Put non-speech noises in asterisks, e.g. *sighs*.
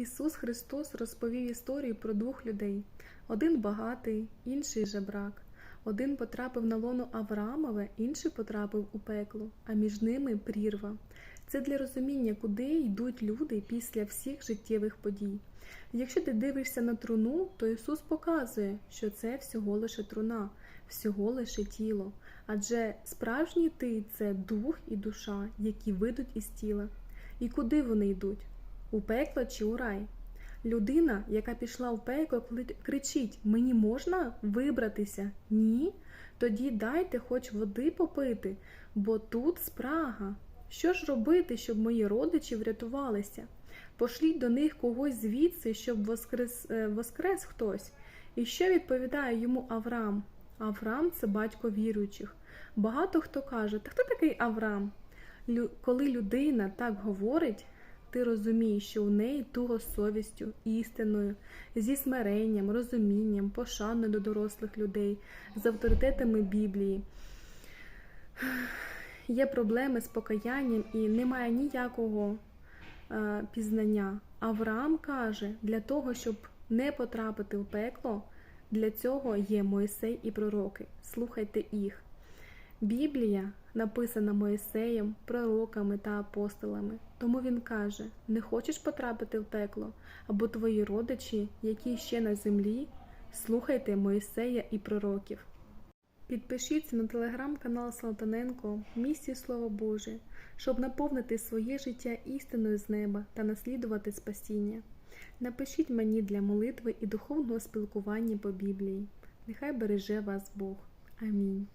Ісус Христос розповів історію про двох людей: один багатий, інший жебрак. Один потрапив на лоно Авраамове, інший потрапив у пекло, а між ними прірва. Це для розуміння, куди йдуть люди після всіх життєвих подій. Якщо ти дивишся на труну, то Ісус показує, що це всього лише труна, всього лише тіло. Адже справжній ти це дух і душа, які вийдуть із тіла. І куди вони йдуть? У пекло чи у рай? Людина, яка пішла в пекло, кричить: Мені можна вибратися? Ні? Тоді дайте хоч води попити, бо тут спрага. Що ж робити, щоб мої родичі врятувалися? Пошліть до них когось звідси, щоб воскрес, е, воскрес хтось. І що відповідає йому Авраам? Авраам це батько віруючих. Багато хто каже, та хто такий Авраам? Лю- Коли людина так говорить, ти розумієш, що у неї туго з совістю, істиною, зі смиренням, розумінням, пошаною до дорослих людей, з авторитетами Біблії. *sighs* Є проблеми з покаянням і немає ніякого е, пізнання. Авраам каже, для того, щоб не потрапити в пекло, для цього є Мойсей і пророки. Слухайте їх. Біблія написана Моїсеєм, пророками та апостолами. Тому він каже: не хочеш потрапити в пекло, або твої родичі, які ще на землі, слухайте Моїсея і пророків. Підпишіться на телеграм-канал Салтаненко Місії Слово Боже, щоб наповнити своє життя істиною з неба та наслідувати спасіння. Напишіть мені для молитви і духовного спілкування по Біблії. Нехай береже вас Бог. Амінь.